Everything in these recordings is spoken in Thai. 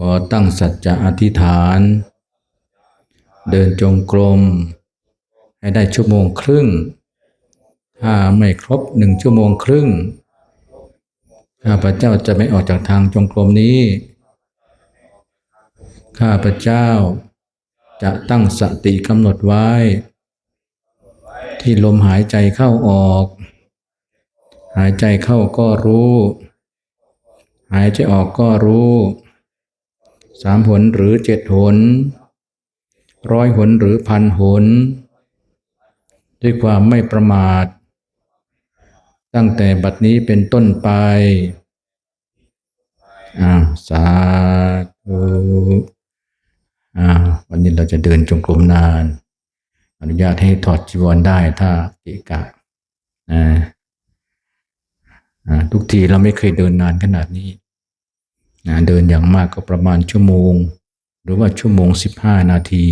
ขอตั้งสัจจะอธิษฐาน เดินจงกรม ให้ได้ชั่วโมงครึ่ง ถ้าไม่ครบหนึ่งชั่วโมงครึ่งข้าพเจ้าจะไม่ออกจากทางจงกรมนี้ ข้าพเจ้าจะตั้งสติกำหนดไว้ ที่ลมหายใจเข้าออก หายใจเข้าก็รู้ หายใจออกก็รู้ สามหนหรือเจ็ดหนร้อยหนหรือพันหน ด้วยความไม่ประมาท ตั้งแต่บัดนี้เป็นต้นไปอ้าวสาธุอ้าววันนี้เราจะเดินจงกรมนาน อนุญาตให้ถอดจีวรได้ถ้าเกะกะนะอ่าทุกทีเราไม่เคยเดินนานขนาดนี้ นะเดินอย่างมากก็ประมาณชั่วโมง หรือว่าชั่วโมงสิบห้านาที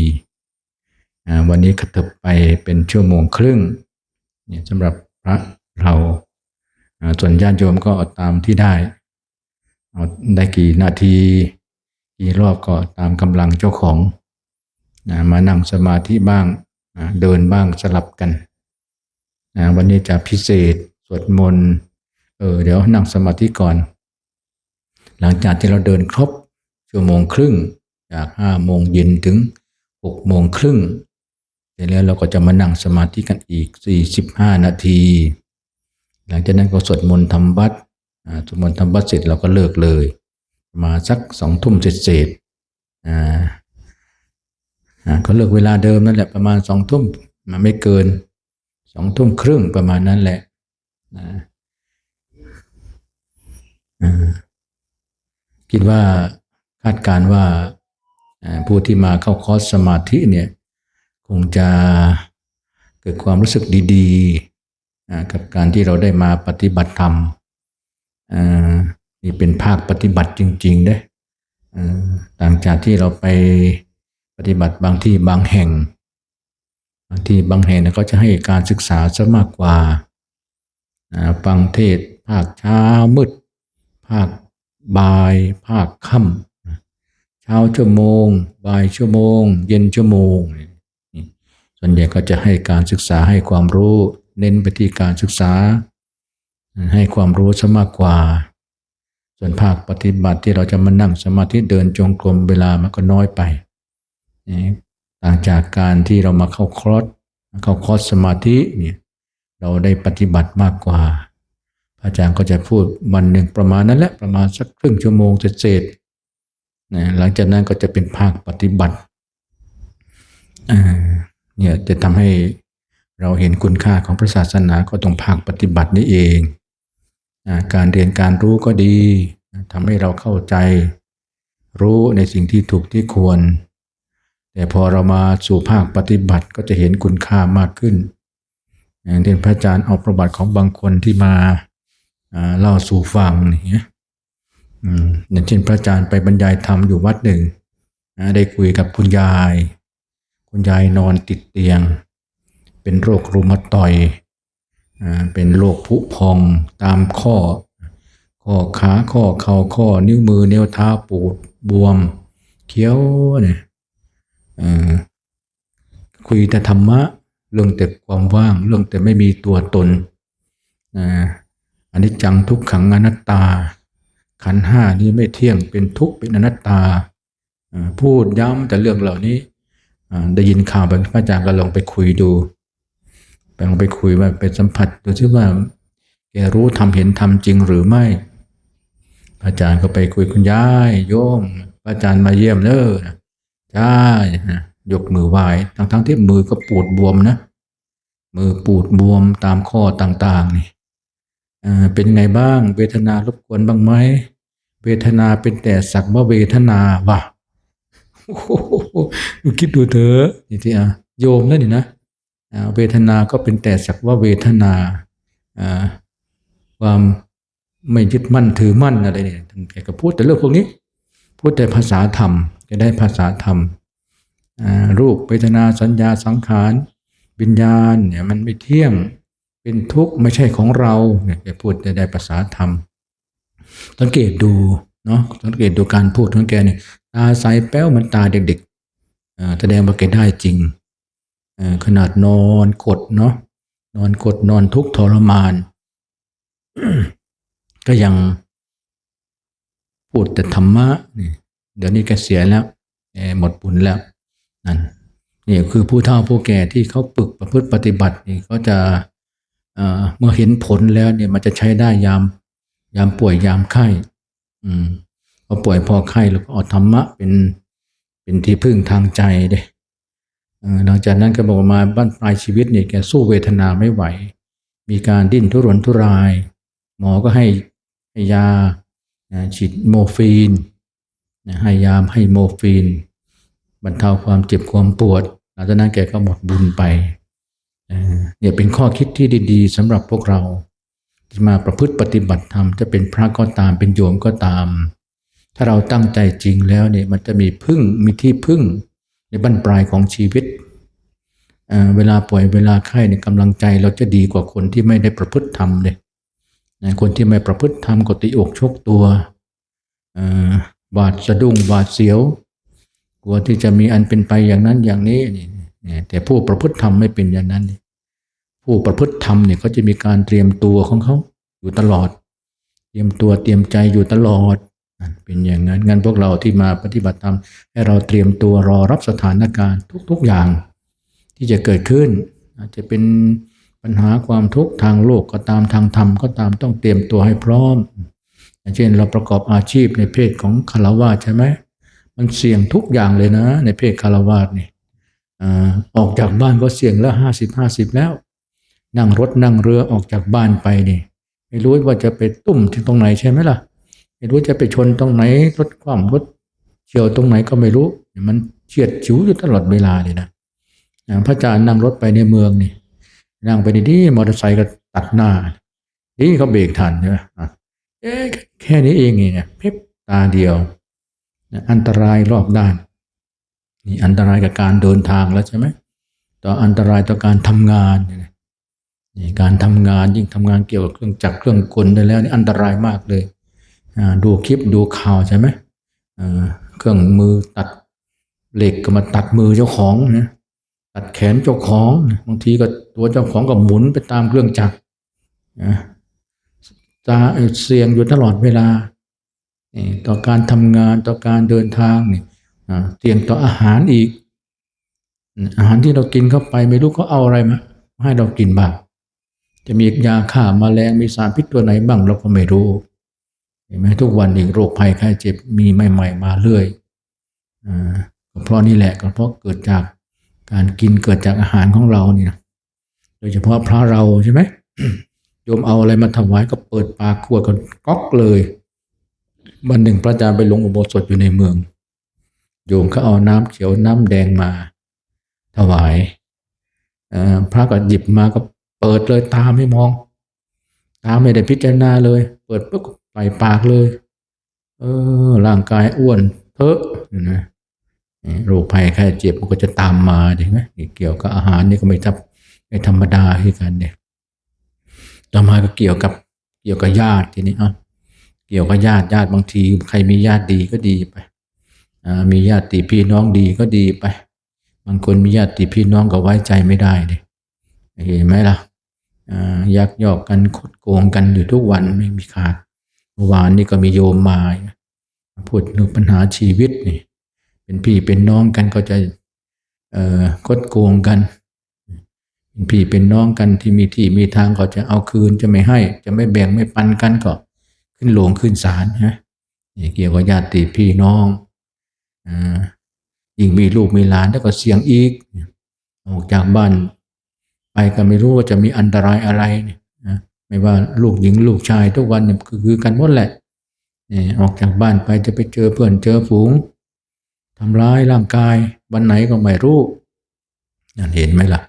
อ่าวันนี้กระเถิบไปเป็นชั่วโมงครึ่งเนี่ยสำหรับพระเราส่วนญาติโยมก็าตามที่ได้เอาได้กี่นาทีกี่รอบก็ตามกำลังเจ้าของนะมานั่งสมาธิบ้างนะเดินบ้างสลับกันนะวันนี้จะพิเศษสวดมนต์เออเดี๋ยวนั่งสมาธิก่อน หลังจากที่เราเดินครบชั่วโมงครึ่ง จากห้าโมงเย็นถึงหกโมงครึ่งเสร็จแล้วเราก็จะมานั่งสมาธิกันอีกสี่สิบห้านาที หลังจากนั้นก็สวดมนต์ทำวัดอ่าสวดมนต์ทำวัดเสร็จเราก็เลิกเลย มาสักสองทุ่มเศษๆอ่าอ่าก็เลิกเวลาเดิมนั่นแหละประมาณสองทุ่มมาไม่เกินสองทุ่มครึ่งประมาณนั้นแหละนะอ่า คิดว่าคาดการ์ว่าผู้ที่มาเข้าคอร์สสมาธิเนี่ยคงจะเกิดความรู้สึกดีๆ กับการที่เราได้มาปฏิบัติธรรมอ่านี่เป็นภาคปฏิบัติจริงๆเด้อ่าต่างจากที่เราไปปฏิบัติบางที่บางแห่ง บางที่บางแห่งก็จะให้การศึกษาซะมากกว่าอ่าฟังเทศภาคเช้ามืด ภาค บ่ายภาคค่ำเช้าชั่วโมง บ่ายชั่วโมง เย็นชั่วโมง ส่วนใหญ่ก็จะให้การศึกษาให้ความรู้ เน้นไปที่การศึกษา ให้ความรู้ซะมากกว่า ส่วนภาคปฏิบัติที่เราจะมานั่งสมาธิเดินจงกรมเวลามันก็น้อยไปต่างจากการที่เรามาเข้าคอร์สเข้าคอร์สสมาธิเนี่ยเราได้ปฏิบัติมากกว่า อาจารย์ก็จะพูดวันหนึ่งประมาณนั้นแหละประมาณสักครึ่งชั่วโมงเศษๆนะหลังจากนั้นก็จะเป็นภาคปฏิบัติเนี่ยจะทำให้เราเห็นคุณค่าของพระศาสนาก็ตรงภาคปฏิบัตินี่เองอการเรียนการรู้ก็ดีทำให้เราเข้าใจ รู้ในสิ่งที่ถูกที่ควร แต่พอเรามาสู่ภาคปฏิบัติก็จะเห็นคุณค่ามากขึ้นอย่างที่พระอาจารย์เอาประวัติของบางคนที่มา เล่าสู่ฟังอย่างเงี้ยอย่างเช่นพระอาจารย์ไปบรรยายธรรมอยู่วัดหนึ่งได้คุยกับคุณยาย คุณยายนอนติดเตียง เป็นโรครูมาตอยเป็นโรคผุพองตามข้อ ข้อขาข้อเข่าข้อนิ้วมือนิ้วเท้าปูดบวมเขี้ยวเนี่ยคุยแต่ธรรมะ เรื่องแต่ความว่าง เรื่องแต่ไม่มีตัวตน อันนี้จังทุกขังอนัตตา ขันห้านี้ไม่เที่ยงเป็นทุกข์เป็นอนัตตา พูดย้ำแต่เรื่องเหล่านี้ได้ยินข่าวไปพระอาจารย์ก็ลองไปคุยดูไปลองไปคุยว่าไปสัมผัสดูซิว่าแกรู้ทำเห็นทำจริงหรือไม่ อาจารย์ก็ไปคุยคุณยายโยมอาจารย์มาเยี่ยมเด้อะใช่ยกมือไหว้ทั้งทั้งๆที่มือก็ปูดบวมนะ มือปูดบวมตามข้อต่างๆนี่ เป็นไงบ้าง เวทนารบกวนบ้างไหมเวทนาเป็นแต่สักว่าเวทนาวะโอ้โหคิดดูเถอะนี่ที่อะโยมนั่นนี่นะอ่าเวทนาก็เป็นแต่สักว่าเวทนาอ่าความไม่ยึดมั่นถือมั่นอะไรเนี่ยท่านแกก็พูดแต่เรื่องพวกนี้ พูดแต่ภาษาธรรมจะได้ภาษาธรรมอ่ารูปเวทนาสัญญาสังขารวิญญาณเนี่ยมันไม่เที่ยง เป็นทุกข์ไม่ใช่ของเราเนี่ยแกพูดแต่ได้ภาษาธรรม สังเกตดูเนาะสังเกตดูการพูดของแกเนี่ยตาใสแป้วเหมือนตาเด็กๆแสดงว่าแกได้จริงขนาดนอนกดเนาะนอนกดนอนทุกข์ทรมาน ก็ยังพูดแต่ธรรมะนี่เดี๋ยวนี้แกเสียแล้วแกหมดบุญแล้วนั่นนี่คือผู้เฒ่าผู้แก่ที่เขาปึกประพฤติปฏิบัตินี่เขาจะ เมื่อเห็นผลแล้วเนี่ยมันจะใช้ได้ยาม ยามป่วยยามไข้อืมพอป่วยพอไข้แล้วก็เอาธรรมะเป็นเป็นที่พึ่งทางใจเด้หลังจากนั้นก็บอกมาบ้านปลายชีวิตเนี่ยแกสู้เวทนาไม่ไหว มีการดิ้นทุรนทุราย หมอก็ให้ให้ยาฉีดโมฟีนให้ยามให้โมฟีน บรรเทาความเจ็บความปวดหลังจากนั้นแกก็หมดบุญไป เนี่ยเป็นข้อคิดที่ดี ๆสำหรับพวกเราที่มาประพฤติปฏิบัติธรรมจะเป็นพระก็ตามเป็นโยมก็ตาม ถ้าเราตั้งใจจริงแล้วเนี่ยมันจะมีพึ่งมีที่พึ่งในบั้นปลายของชีวิตเเวลาป่วยเวลาไข้เนี่ยกำลังใจเราจะดีกว่าคนที่ไม่ได้ประพฤติธรรมเลยคนที่ไม่ประพฤติธรรมก็ติอกชกตัวเอ่อหวาดสะดุ้งหวาดเสียว กลัวที่จะมีอันเป็นไปอย่างนั้นอย่างนี้นี่ แต่ผู้ประพฤติธรรมไม่เป็นอย่างนั้น ผู้ประพฤติธรรมเนี่ยเขาจะมีการเตรียมตัวของเขาอยู่ตลอด เตรียมตัวเตรียมใจอยู่ตลอด เป็นอย่างนั้นงั้นพวกเราที่มาปฏิบัติธรรมให้เราเตรียมตัวรอรับสถานการณ์ทุก ๆอย่าง ที่จะเกิดขึ้น อาจจะเป็นปัญหาความทุกข์ทางโลกก็ตามทางธรรมก็ตามต้องเตรียมตัวให้พร้อมอย่างเช่นเราประกอบอาชีพในเพศของคารวะใช่ไหมมันเสี่ยงทุกอย่างเลยนะ ในเพศคารวะนี่ ออกจากบ้านก็เสี่ยงแล้วห้าสิบห้าสิบแล้ว นั่งรถนั่งเรือออกจากบ้านไปนี่ ไม่รู้ว่าจะไปตุ่มที่ตรงไหนใช่ไหมล่ะ ไม่รู้จะไปชนตรงไหนรถความรถเฉียวตรงไหนก็ไม่รู้ มันเฉียดฉิวอยู่ตลอดเวลาเลยนะพระอาจารย์นั่งรถไปในเมืองนี่นั่งไปดีๆมอเตอร์ไซค์ก็ตัดหน้านี่เขาเบรกทันใช่ไหมเอ๊ะแค่นี้เองเองเนี่ยเพิบตาเดียว อันตรายรอบด้าน นี่อันตรายกับการเดินทางแล้วใช่ไหมต่ออันตรายต่อการทำงานนี่การทำงานยิ่งทำงานเกี่ยวกับเครื่องจักรเครื่องกลได้แล้วนี่อันตรายมากเลยดูคลิปดูข่าวใช่ไหมเครื่องมือตัดเหล็กก็มาตัดมือเจ้าของนะตัดแขนเจ้าของบางทีก็ตัวเจ้าของก็หมุนไปตามเครื่องจักรนะตาเสี่ยงอยู่ตลอดเวลาต่อการทำงานต่อการเดินทางนี่อ่า เสี่ยงต่ออาหารอีก อาหารที่เรากินเข้าไปไม่รู้เขาเอาอะไรมาให้เรากินบ้าง จะมียาฆ่ามาแมลงมีสารพิษตัวไหนบ้างเราก็ไม่รู้เห็นไหมทุกวันนี้โรคภัยไข้เจ็บมีใหม่ ๆ มาเรื่อยอ่าก็เพราะนี่แหละก็เพราะเกิดจากการกินเกิดจากอาหารของเราเนี่ยโดยเฉพาะพระเราใช่ไหมโยมเอาอะไรมาถวายก็เปิดปากขวดก็ก๊อกเลยวันหนึ่งพระอาจารย์ไปลงอุโบสถอยู่ในเมือง โยมเขาเอาน้ำเขียวน้ำแดงมา ถวายพระก็หยิบมาก็เปิดเลยตาไม่มอง ตาไม่ได้พิจารณาเลย เปิดปุ๊บใส่ปากเลย เออ ร่างกายอ้วนเทอะนะโรคภัยแค่เจ็บมันก็จะตามมาใช่ไหมเกี่ยวกับอาหารนี่ก็ไม่ทับไม่ธรรมดาที่กันเนี่ยต่อมาก็เกี่ยวกับเกี่ยวกับญาติทีนี้เอะเกี่ยวกับญาติญาติบางที ใครมีญาติดีก็ดีไป มีญาติพี่น้องดีก็ดีไป บางคนมีญาติพี่น้องก็ไว้ใจไม่ได้เลยเห็นไหมล่ะอ่ายักยอกกันคดโกงกันอยู่ทุกวันไม่มีขาดเมื่อวานนี่ก็มีโยมมาพูดเรื่องปัญหาชีวิตนี่ เป็นพี่เป็นน้องกันก็จะอ่อคดโกงกันเป็นพี่เป็นน้องกันที่มีที่มีทางก็จะเอาคืนจะไม่ให้ จะไม่แบ่งไม่ปันกันก็ ขึ้นโลวงขึ้นศาลนะนี่เกี่ยวกับญาติพี่น้อง ยิ่งมีลูกมีหลานแล้วก็เสี่ยงอีก ออกจากบ้าน ไปก็ไม่รู้ว่าจะมีอันตรายอะไรเนี่ยนะไม่ว่าลูกหญิงลูกชายทุกวันเนี่ยคือกันหมดแหละนี่ออกจากบ้านไปจะไปเจอเพื่อนเจอฝูงทำร้ายร่างกาย วันไหนก็ไม่รู้นั่นเห็นไหมล่ะ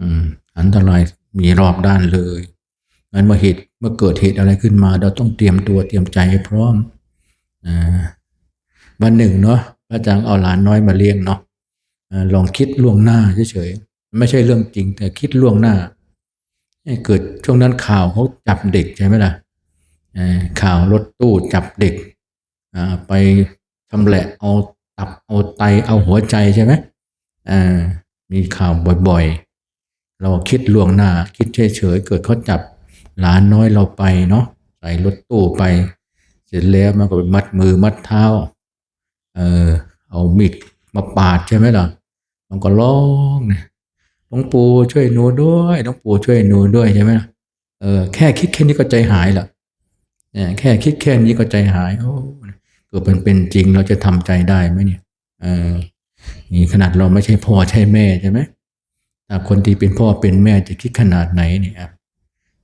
อืม อันตรายมีรอบด้านเลยงั้นเมื่อเหตุเมื่อเกิดเหตุอะไรขึ้นมา เราต้องเตรียมตัวเตรียมใจให้พร้อมอ่า วันหนึ่งเนาะพระอาจารย์เอาหลานน้อยมาเลี้ยงเนาะลองคิดล่วงหน้าเฉยๆไม่ใช่เรื่องจริง แต่คิดล่วงหน้าเกิดช่วงนั้นข่าวเขาจับเด็กใช่ไหมล่ะข่าวรถตู้จับเด็กไปชำแหละเอาตับเอาไตเอาหัวใจใช่ไหมมีข่าวบ่อยๆ เราคิดล่วงหน้า คิดเฉยๆเกิดเขาจับหลานน้อยเราไปเนาะใส่รถตู้ไป เสร็จแล้วมันก็ไปมัดมือมัดเท้า เออ เอามีดมาปาดใช่ไหมล่ะ มันก็ร้องเนี่ยหลวงปู่ช่วยหนูด้วยหลวงปู่ช่วยหนูด้วยใช่ไหมล่ะ เออ แค่คิดแค่นี้ก็ใจหายละเนี่ยแค่คิดแค่นี้ก็ใจหาย โอ้เกิดเป็นเป็นจริงเราจะทำใจได้ไหมเนี่ย เออ นี่ขนาดเราไม่ใช่พ่อใช่แม่ใช่ไหมแต่คนที่เป็นพ่อเป็นแม่จะคิดขนาดไหนเนี่ย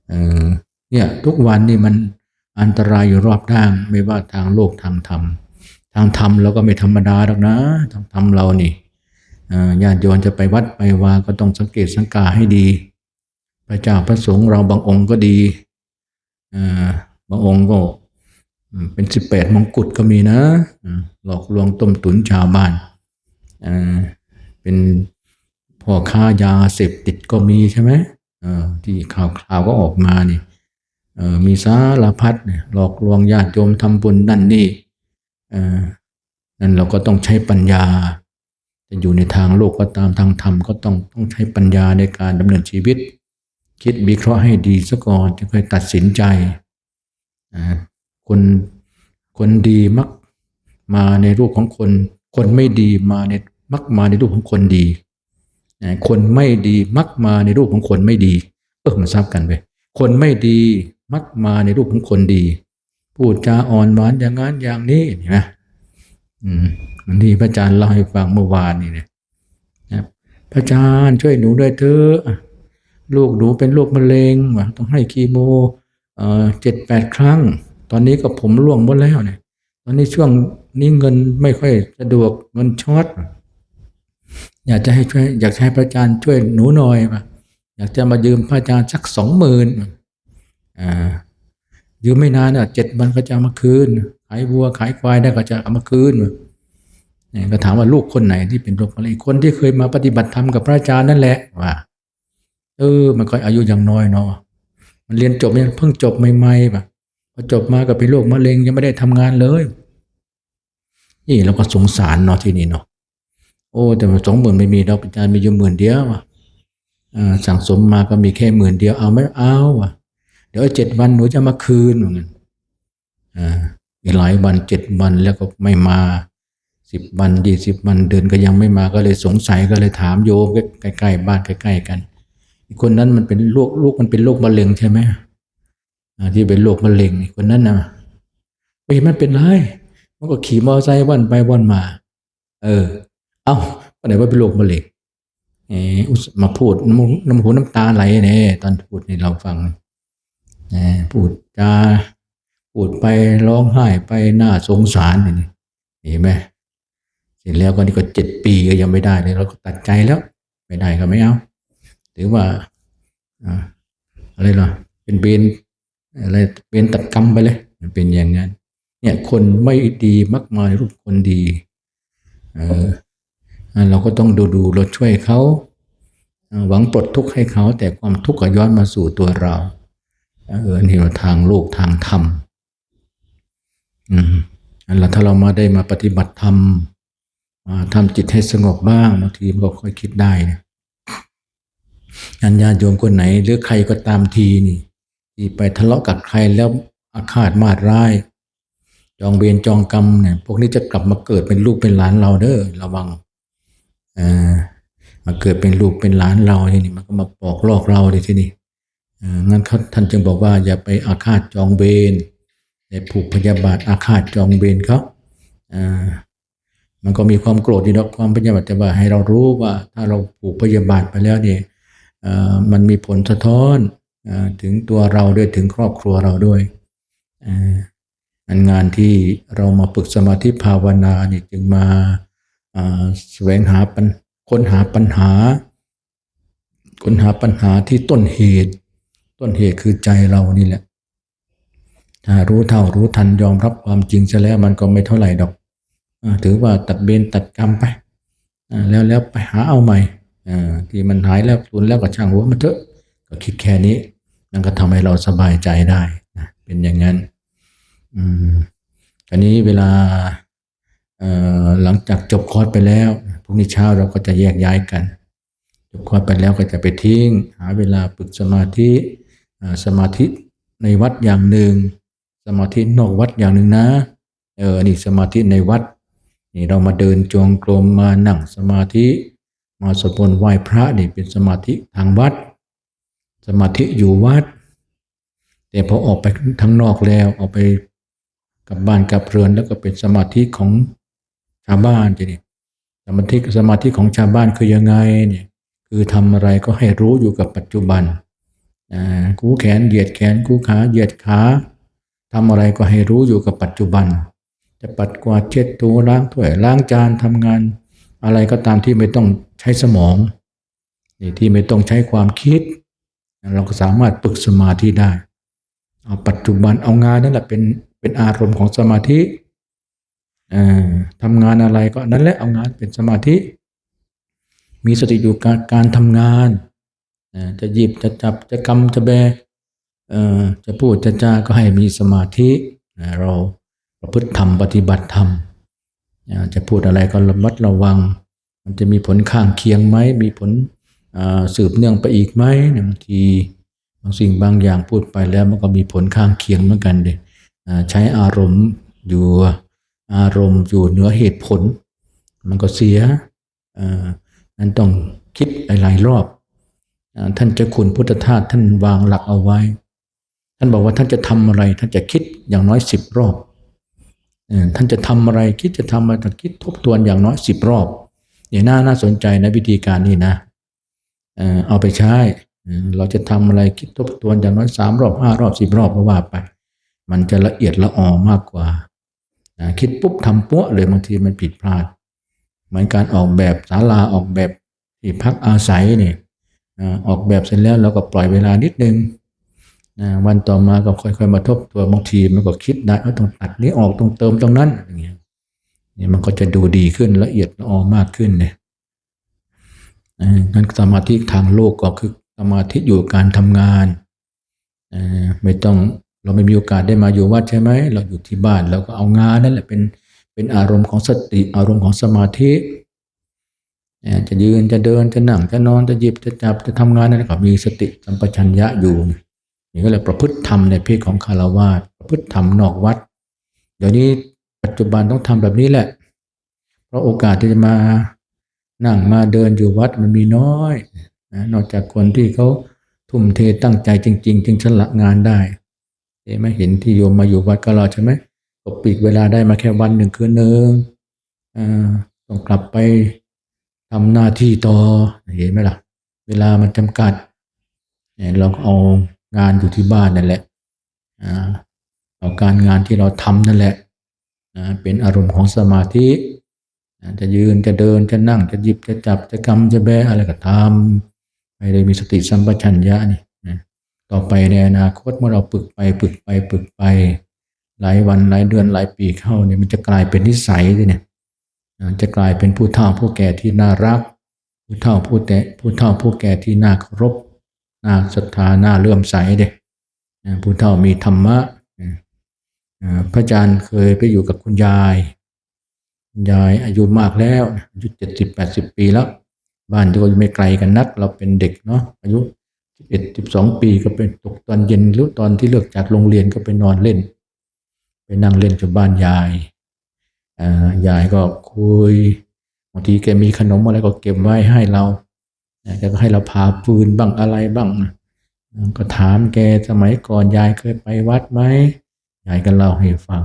เออ เนี่ย ทุกวันนี่มันอันตรายอยู่รอบด้านไม่ว่าทางโลกทางธรรม ทางธรรมเราก็ไม่ธรรมดาหรอกนะ ทางธรรมเรานี่ญาติโยมจะไปวัดไปวาก็ต้องสังเกตสังกาให้ดี พระเจ้าพระสงฆ์เราบางองค์ก็ดีบางองค์ก็เป็นสิบแปดมงกุฎก็มีนะหลอกลวงต้มตุ๋นชาวบ้านเป็นพ่อค้ายาเสพติดก็มีใช่ไหมที่ข่าวข่าวก็ออกมานี่มีสารพัดหลอกลวงญาติโยมทำบุญนั่นนี่ นั่นเราก็ต้องใช้ปัญญา จะอยู่ในทางโลกก็ตามทางธรรมก็ต้องต้องใช้ปัญญาในการดำเนินชีวิต คิดวิเคราะห์ให้ดีซะก่อนจึงค่อยตัดสินใจ คนคนดีมักมาในรูปของคน คนไม่ดีมาในมักมาในรูปของคนดี คนไม่ดีมักมาในรูปของคนไม่ดี เออมันซับกันไปคนไม่ดีมักมาในรูปของคนดี พูดจาอ่อนหวานอย่างนั้นอย่างนี้เห็นไหมอืมบางทีพระอาจารย์เล่าให้ฟังเมื่อวานนี่เนี่ยนะพระอาจารย์ช่วยหนูด้วยเถอะลูกหนูเป็นโรคมะเร็งว่ะต้องให้คีโมเอ่อเจ็ดแปดครั้ง ตอนนี้ก็ผมร่วงหมดแล้วเนี่ย ตอนนี้ช่วงนี้เงินไม่ค่อยสะดวกเงินช็อตอยากจะให้ช่วยอยากให้พระอาจารย์ช่วยหนูหน่อยว่ะอยากจะมายืมพระอาจารย์สักสองหมื่นอ่า ยืมไม่นานอะเจ็ดวันก็จะเอามาคืนขายวัวขายควายได้ก็จะเอามาคืนเนี่ยก็ถามว่าลูกคนไหนที่เป็นโรคอะไรคนที่เคยมาปฏิบัติธรรมกับพระอาจารย์นั่นแหละว่าเออ มันก็อายุยังน้อยเนาะมันเรียนจบเนี่ยเพิ่งจบใหม่ๆป่ะพอจบมาก็เป็นโรคมะเร็งยังไม่ได้ทำงานเลย นี่เราก็สงสารเนาะที่นี่เนาะโอ้แต่สองหมื่นไม่มีเราอาจารย์มีอยู่หมื่นเดียวอะอ่าสั่งสมมาก็มีแค่หมื่นเดียวเอาไม่เอาอะ ดี๋ยวเจ็ดวันหนูจะมาคืนเหมือนกันอ่าอีกหลายวันเจ็ดวันแล้วก็ไม่มาสิบวันยี่สิบวันเดือนก็ยังไม่มาก็เลยสงสัยก็เลยถามโยมใกล้ๆบ้านใกล้ๆกันอีกคนนั้นมันเป็นโรคลูกมันเป็นโรคมะเร็งใช่ไหมอ่าที่เป็นโรคมะเร็งคนนั้นนะไม่เห็นมันเป็นไรมันก็ขี่มอเตอร์ไซค์วันไปวันมา เออ เอ้าก็ไหนว่าเป็นโรคมะเร็งเออมาพูดน้ำหูน้ำหูน้ำตาไหลเนี่ยตอนพูดในเราฟัง พูดจาพูดไปร้องไห้ไปหน่าสงสารนี่เห็นไหมเสร็จแล้วก็นี่ก็เจ็ดปีก็ยังไม่ได้เลยเราก็ตัดใจแล้ว ไม่ได้ก็ไม่เอาถือว่าอะไรล่ะ เป็นเบนอะไรเบนตัดกรรมไปเลยมันเป็นอย่างนั้น เนี่ยคนไม่ดีมักมาในรูปคนดี เอออ่าเราก็ต้องดูดูเราช่วยเขาอ่าหวังปลดทุกข์ให้เขาแต่ความทุกข์ก็ย้อนมาสู่ตัวเรา เออนี่เราทางโลกทางธรรมอืมอันละถ้าเรามาได้มาปฏิบัติธรรมมาทำจิตให้สงบบ้างบางทีก็ค่อยคิดได้นะอันญาโยมคนไหน หรือใครก็ตามทีนี่ ที่ไปทะเลาะกับใครแล้วอาฆาตมาดร้ายจองเวรจองกรรมเนี่ยพวกนี้จะกลับมาเกิดเป็นลูกเป็นหลานเราเด้อระวังอ่ามาเกิดเป็นลูกเป็นหลานเราทีนี้มันก็มาปอกลอกเราเลยทีนี้ งั้นเขาท่านจึงบอกว่าอย่าไปอาฆาตจองเวรอย่ผูกพยาบาทอาฆาตจองเวรเขามันก็มีความโกรธดีดอกความพยาบาทแต่ว่าให้เรารู้ว่าถ้าเราผูกพยาบาทไปแล้วเนี่ยมันมีผลสะท้อนอถึงตัวเราด้วยถึงครอบครัวเราด้วยอันงานที่เรามาฝึกสมาธิภาวนาเนี่ยจึงมาอ่าแสวงหาปัญค้นหาปัญหาค้นหาปัญหาที่ต้นเหตุ ต้นเหตุคือใจเรานี่แหละ ถ้ารู้เท่ารู้ทันยอมรับความจริงซะแล้วมันก็ไม่เท่าไหร่ดอกอถือว่าตัดเบนตัดกรรมไปแล้วแล้วไปหาเอาใหม่อ่าที่มันหายแล้วสูญแล้วก็ช่างหัวมันเถอะ ก็คิดแค่นี้ มันก็ทำให้เราสบายใจได้นะเป็นอย่างนั้น อืมอันนี้เวลาอ่อหลังจากจบคอร์สไปแล้วพรุ่งนี้เช้าเราก็จะแยกย้ายกัน จบคอร์สไปแล้วก็จะไปทิ้ง หาเวลาฝึกสมาธิ สมาธิในวัดอย่างหนึ่ง สมาธินอกวัดอย่างหนึ่งนะ เออนี่สมาธิในวัด นี่เรามาเดินจงกรมมานั่งสมาธิมาสวดมนต์ไหว้พระนี่เป็นสมาธิทางวัด สมาธิอยู่วัด แต่พอออกไปทั้งนอกแล้วออกไปกลับบ้านกลับเรือนแล้วก็เป็นสมาธิของชาวบ้านทีนี้สมาธิสมาธิของชาวบ้านคือยังไงเนี่ยคือทำอะไรก็ให้รู้อยู่กับปัจจุบัน กู้แขนเหยียดแขนกู้ขาเหยียดขาทำอะไรก็ให้รู้อยู่กับปัจจุบัน จะปัดกวาดเช็ดถูล้างถ้วยล้างจานทำงาน อะไรก็ตามที่ไม่ต้องใช้สมองนี่ที่ไม่ต้องใช้ความคิด เราก็สามารถฝึกสมาธิได้ เอาปัจจุบันเอางานนั่นแหละเป็นเป็นอารมณ์ของสมาธิทำงานอะไรก็นั่นแหละเอางานเป็นสมาธิ มีสติอยู่กับการทำงาน จะหยิบจะจับจะกำจะแบจะพูดจะจาก็ให้มีสมาธิเราประพฤติธรรมปฏิบัติธรรมจะพูดอะไรก็ระมัดระวัง มันจะมีผลข้างเคียงไหมมีผลสืบเนื่องไปอีกไหมบางทีบางสิ่งบางอย่างพูดไปแล้วมันก็มีผลข้างเคียงเหมือนกันเด็ใช้อารมณ์อยู่อารมณ์อยู่เหนือเหตุผล มันก็เสียนั้นต้องคิดหลายๆรอบ ท่านเจ้าคุณพุทธทาสท่านวางหลักเอาไว้ ท่านบอกว่าท่านจะทำอะไร ท่านจะคิดอย่างน้อยสิบรอบท่านจะทำอะไรคิดจะทำอะไรคิดทบทวนอย่างน้อยสิบรอบอย่างน่าน่าสนใจนะวิธีการนี้นะเอาไปใช้เราจะทำอะไรคิดทบทวนอย่างน้อยสามรอบห้ารอบสิบรอบก็ว่าไป มันจะละเอียดละออมากกว่านะคิดปุ๊บทำปุ๊เลยบางทีมันผิดพลาด เหมือนการออกแบบศาลาออกแบบที่พักอาศัยเนี่ย อ่าออกแบบเสร็จแล้วเราก็ปล่อยเวลานิดนึงนะวันต่อมาก็ค่อยๆมาทบทวนบางทีมันก็คิดได้ว่าต้องตัดนี้ออกต้องเติมตรงนั้นอย่างเงี้ยนี่มันก็จะดูดีขึ้นละเอียดละออมากขึ้นเนี่ยอ่างั้นสมาธิทางโลกก็คือสมาธิอยู่การทำงานไม่ต้องเราไม่มีโอกาสได้มาอยู่วัดใช่ไหมเราอยู่ที่บ้านเราก็เอางานนั่นแหละเป็นเป็นอารมณ์ของสติอารมณ์ของสมาธิ จะยืนจะเดินจะนั่งจะนอนจะหยิบจะจับจะทำงานนั่นก็มีสติสัมปชัญญะอยู่นี่ก็เลยประพฤติธรรมในเพศของคารวาสประพฤติธรรมนอกวัด เดี๋ยวนี้ปัจจุบันต้องทำแบบนี้แหละ เพราะโอกาสที่จะมานั่งมาเดินอยู่วัดมันมีน้อยนะนอกจากคนที่เขาทุ่มเทตั้งใจจริง ๆ จึงฉละงานได้เห็นไหมเห็นที่โยมมาอยู่วัดก็ราใช่ไหมก็ปลีกเวลาได้มาแค่วันหนึ่งคืนหนึ่งอ่าต้องกลับไป ทำหน้าที่ต่อเห็นไหมล่ะ เวลามันจำกัดเนี่ยเราเอางานอยู่ที่บ้านนั่นแหละอ่าเอาการงานที่เราทำนั่นแหละนะเป็นอารมณ์ของสมาธินะจะยืนจะเดินจะนั่งจะหยิบจะจับจะกำจะแบะอะไรก็ทำไม่ได้มีสติสัมปชัญญะนี่นะต่อไปในอนาคตเมื่อเราฝึกไปฝึกไปฝึกไป หลายวันหลายเดือนหลายปีเข้าเนี่ยมันจะกลายเป็นนิสัยเลยเนี่ย จะกลายเป็นผู้เฒ่าผู้แก่ที่น่ารัก ผู้เฒ่าผู้แก่ผู้เฒ่าผู้แก่ที่น่าเคารพน่าศรัทธาน่าเลื่อมใสเด็ผู้เฒ่ามีธรรมะพระอาจารย์เคยไปอยู่กับคุณยายคุณยายอายุมากแล้วอายุเจ็ดสิบแปดสิบปีแล้ว บ้านที่ก็ไม่ไกลกันนัก เราเป็นเด็กเนาะอายุสิบเอ็ดสิบสองปีก็เป็นตกตอนเย็นหรือตอนที่เลิกจากโรงเรียนก็ไปนอนเล่น ไปนั่งเล่นกับบ้านยาย ยายก็คุยบางทีแกมีขนมอะไรก็เก็บไว้ให้เราแกก็ให้เราพาฟืนบ้างอะไรบ้างก็ถามแกสมัยก่อนยายเคยไปวัดไหมยายก็เล่าให้ฟัง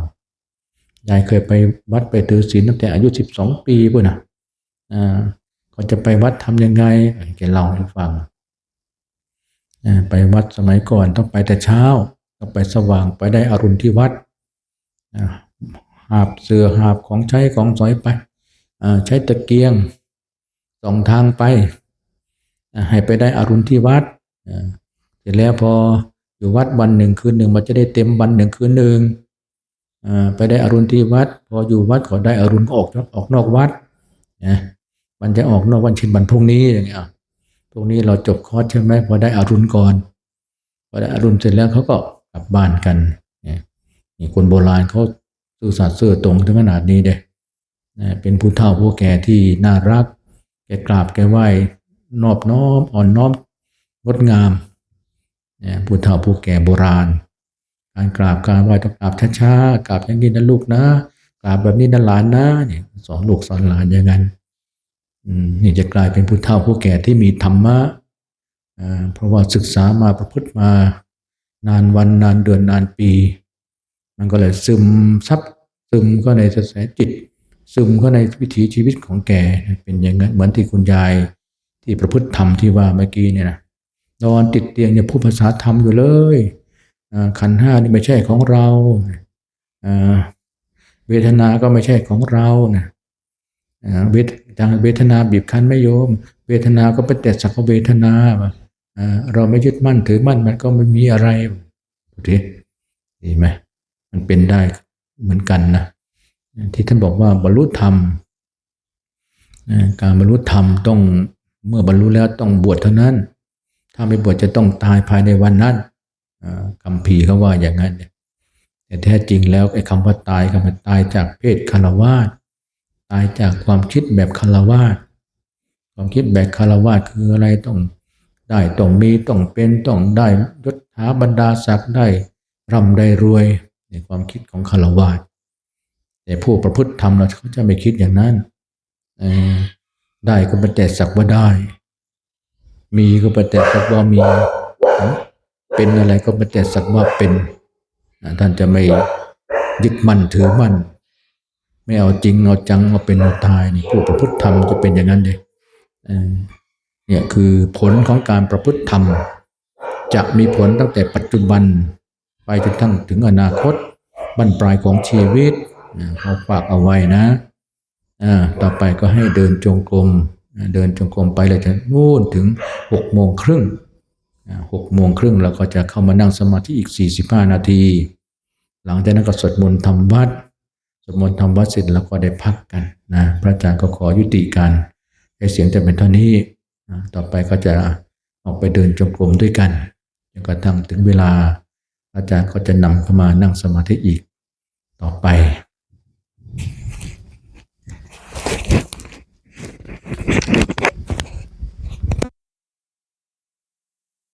ยายเคยไปวัดไปถือศีลตั้งแต่อายุสิบสองปีปุ่นนะอ่าก็จะไปวัดทำยังไงแกเล่าให้ฟังไปวัดสมัยก่อนต้องไปแต่เช้าต้องไปสว่างไปได้อรุณที่วัด หาบเสือหาบของใช้ของสอยไปใช้ตะเกียงสองทางไป ให้ไปได้อรุณที่วัดเสร็จแล้วพออยู่วัดวันหนึ่งคืนหนึ่งมันจะได้เต็มวันหนึ่งคืนหนึ่งไปได้อรุณที่วัด พออยู่วัดก็ได้อรุณออกออกนอกวัดนะมันจะออกนอกวันเช่นวันพรุ่งนี้อย่างเงี้ยพรุ่งนี้เราจบคอร์สใช่ไหมพอได้อรุณก่อนพอได้อรุณเสร็จแล้วเขาก็กลับบ้านกันนี่คนโบราณเขา ซื่อสัตย์ซื่อตรงถึงขนาดนี้เด้นะเป็นผู้เฒ่าผู้แก่ที่น่ารัก แกกราบแกไหว้ นอบน้อมอ่อนน้อมงดงามนะผู้เฒ่าผู้แก่โบราณ การกราบการไหว้ต้องกราบช้าๆ กราบอย่างนี้นะลูกนะ กราบแบบนี้นะหลานนะเนี่ยสอนลูกสอนหลานอย่างนั้นอืมนี่จะกลายเป็นผู้เฒ่าผู้แก่ที่มีธรรมะอ่าเพราะว่าศึกษามาประพฤติมานานวันนานเดือนนานปี มันก็เลยซึมซับซึมก็ในกระแสจิต ซึมก็ในวิถีชีวิตของแกเป็นอย่างนั้นเหมือนที่คุณยายที่ประพฤติธรรมที่ว่าเมื่อกี้เนี่ยนะนอนติดเตียงเนี่ยพูดภาษาธรรมอยู่เลยขันห้านี่ไม่ใช่ของเราเวทนา ก็ไม่ใช่ของเรานะอ่าเวททางเวทนาบีบคั้นไม่โยม เวทนา ก็เป็นแต่สักเวทนาอ่าเราไม่ยึดมั่นถือมั่นมันก็ไม่มีอะไรดูดิดีไหม มันเป็นได้เหมือนกันนะที่ท่านบอกว่าบรรลุธรรมการบรรลุธรรมต้องเมื่อบรรลุแล้วต้องบวชเท่านั้น ถ้าไม่บวชจะต้องตายภายในวันนั้นคำพีเขาว่าอย่างนั้นแต่แท้จริงแล้วไอ้คำว่าตายคำว่าตายจากเพศคารวาสตายจากความคิดแบบคารวาสความคิดแบบคารวาสคืออะไรต้องได้ต้องมีต้องเป็นต้องได้ยศถาบรรดาศักดิ์ได้ร่ำได้รวย ในความคิดของคารวาสแต่ผู้ประพฤติธรรมเราเขาจะไม่คิดอย่างนั้นได้ก็เป็นแต่สักว่าได้ มีก็เป็นแต่สักว่ามี เป็นอะไรก็เป็นแต่สักว่าเป็นท่านจะไม่ยึดมั่นถือมั่น ไม่เอาจริงเอาจังเอาเป็นเอาตายนี่ผู้ประพฤติธรรมจะเป็นอย่างนั้นเลยเนี่ยคือผลของการประพฤติธรรม จะมีผลตั้งแต่ปัจจุบัน ไปจนทั้งถึงอนาคตบรรปลายของชีวิตเขาฝากเอาไว้นะต่อไปก็ให้เดินจงกรมเดินจงกรมไปเลยจะนู่นถึงหกโมงครึ่งหกโมงครึ่งเราก็จะเข้ามานั่งสมาธิอีกสี่สิบห้านาที หลังจากนั้นก็สวดมนต์ทำวัดสวดมนต์ทำวัดเสร็จแล้วก็ได้พักกันนะพระอาจารย์ก็ขอยุติการให้เสียงจะเป็นเท่านี้ต่อไปก็จะออกไปเดินจงกรมด้วยกันจนกระทั่งถึงเวลา อาจารย์ก็จะนำเข้ามานั่งสมาธิอีกต่อไป